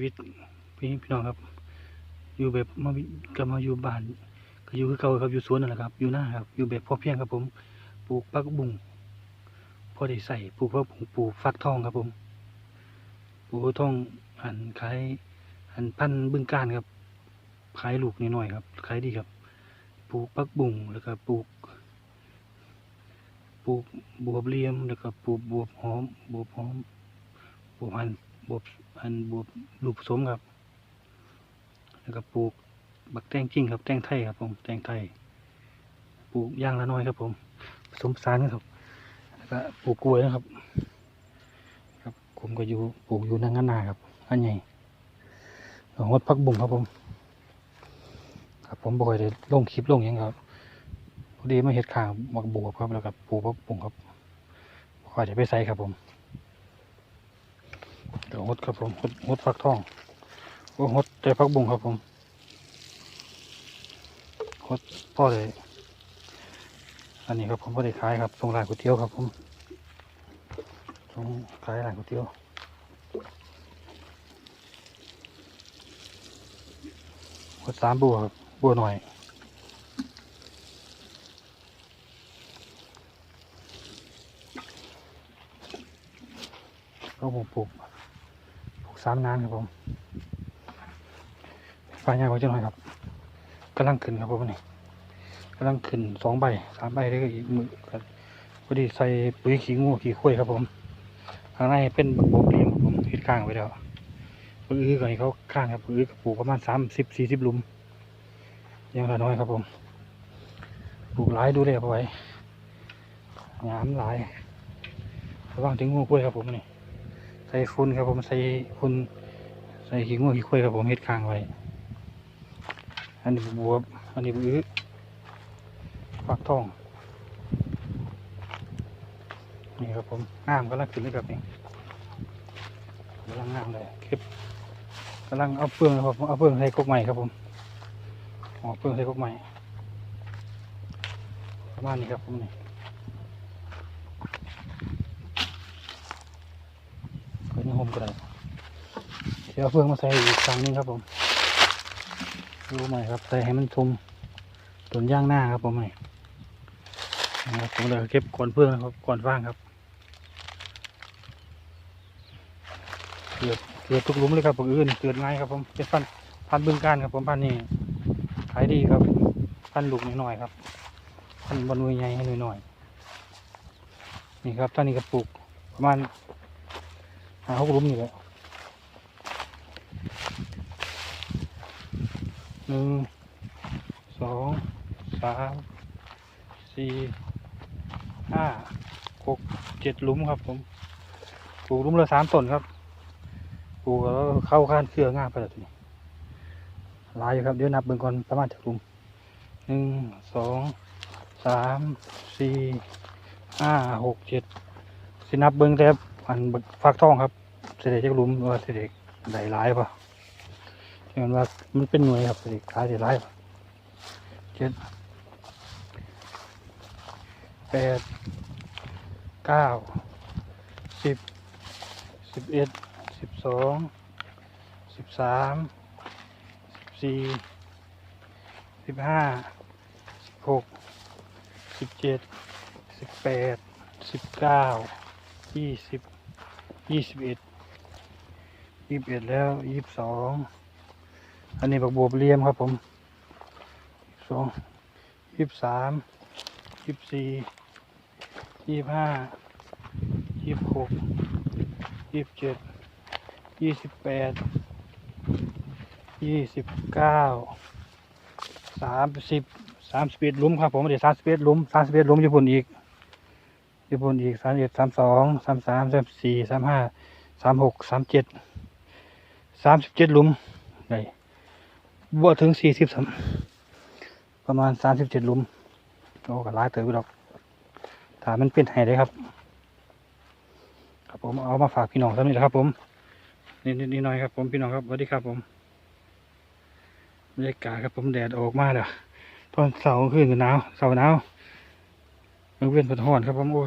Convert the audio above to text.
ชีวิตพี่พี่น้องครับ อยู่แบบมาก็มาอยู่บ้านก็อยู่คือเก่าครับอยู่สวนนั่นแหละครับ อยู่หน้าครับ อยู่แบบพอเพียงครับ ผมปลูกผักบุ้งพอได้ใส่ปลูกผักบุ้งปลูกฟักทองครับ ผมปลูกทองอันขายอันพันบึงการครับขายลูกน้อยๆครับขายดีครับปลูกผักบุ้งแล้วก็ปลูกปลูกบวบเลี่ยมแล้วก็ปลูกบวบหอมบวบหอมบวบหัน บวบอันบวบลูกผสมครับ แล้วก็ปลูกบักแตงจริงครับ แตงไทยครับ ผมแตงไทยปลูกย่างละน้อยครับ ผมผสมสานครับแล้วก็ปลูกกล้วยนะครับ ครับผมก็อยู่ปลูกอยู่นั่งนาครับอันใหญ่งดพักบุ้งครับผม ครับผมบ่อยได้ลงคลิปลงยังครับพอดีมาเห็ดข่างหมักบวบครับแล้วก็ปลูกผักบุ้งครับคอยจะไปใส่ครับผม เดี๋ยวหดครับผมหดหดฟักทองโอ้หดแต่ผักบุ้งครับผมหดพ่อเลยอันนี้ครับผมพอได้ขายครับส่งร้านก๋วยเตี๋ยวครับผมส่งขายร้านก๋วยเตี๋ยวหดสามบัวครับบัวหน่อยก็ผมปลูก สามนานครับผมไฟใหญ่กว่าจะหน่อยครับกำลังขึ้นครับผมนี่กำลังขึ้นสองใบสามใบได้ก็อีกมือครับพอดีใส่ปุ๋ยขี้งูขี้ข้วยครับผมข้างในเป็นบักบกเลียมครับผมเห็ดข้างไว้แล้วปุ๋ยอื้อก่อนเขาข้างครับปุ๋ยอื้อก็ปลูกประมาณสามสิบสี่สิบหลุมยังละน้อยครับผมปลูกหลายดูแลเอาไว้งามหลายระวังถึงงูกล้วยครับผมนี่ ใส่ฝุ่นครับผมใส่ฝุ่นใส่ขี้งูขี้ควยครับผมเฮ็ดค้างไว้ อันนี้บวบอันนี้บื้อฟักทอง นี่ครับผมงามกำลังขึ้นเลยครับนี่กำลังงามเลยเก็บกำลังเอาเปลืองครับผมเอาเปลืองใส่กกใหม่ครับผมเอาเปลืองใส่กกใหม่ประมาณนี้ครับผมนี่ ก็ยังห่มก็ได้เดี๋ยวเฟืองมาใส่อีกครั้งนึงครับผมรู้ไหมครับใส่ให้มันชมต้นย่างหน้าครับผมใหม่นะครับผมเลยเก็บก่อนเฟือนครับก่อนฟางครับเกิดเกิดทุกลุมเลยครับผมอื่นเกิดง่ายครับผมเป็นพันพันบึงการครับผมพันนี้ขายดีครับพันลูกน้อยๆครับพันบนวยใหญ่ให้น้อยๆนี่ครับตอนนี้ก็ปลูกประมาณ หาหกหลุมนี่แหละหนึ่งสองสามสี่ห้าหกเจ็ดหลุมครับผมปลูกลุมละสามต้นครับปลูกแล้วเข้าข้านเครือง่ามไปแล้วทีนี้หลายอยู่ครับเดี๋ยวนับเบิ่งก่อนประมาณจากหลุมหนึ่งสองสามสี่ห้าหกเจ็ดสินับเบิ่งแต่ อันฟักทองครับเสด็จจากลุมว่าเสด็จได้หลายป่ะเห็นว่ามันเป็นหน่วยครับเสด็จขายได้หลายป่ะเจ็ดแปดเก้าสิบสิบเอ็ดสิบสองสิบสามสิบสี่สิบห้าสิบหกสิบเจ็ดสิบแปดสิบเก้ายี่สิบ ยี่สิบเอ็ดยี่สิบเอ็ดแล้วยี่สิบสองอันนี้บักบวบเลียมครับผมสองยี่สิบสามยี่สิบสี่ยี่สิบห้ายี่สิบหกยี่สิบเจ็ดยี่สิบแปดยี่สิบเก้าสามสิบสามสิบเอ็ดลุมครับผมเดี๋ยวสามสิบเอ็ดลุมสามสิบเอ็ดลุมญี่ปุ่นอีก ญี่ปุ่นอีกสามเอ็ดสามสองสามสามสามสี่สามห้าสามหกสามเจ็ดสามสิบเจ็ดหลุมไงบวถึงสี่สิบสามประมาณสามสิบเจ็ดหลุมโอ้ก็หลายเติบอยู่ดอกถามมันเป็นไห้เลยครับ ครับผมเอามาฝากพี่น้องสักนิดนะครับ ผมนิดนิดนิดหน่อยครับผมพี่น้องครับสวัสดีครับผมบรรยากาศครับผมแดดออกมาแล้วตอนเสาร์คืนหนาวเสาร์หนาว มันเวียนปวดหอนครับผมโอ้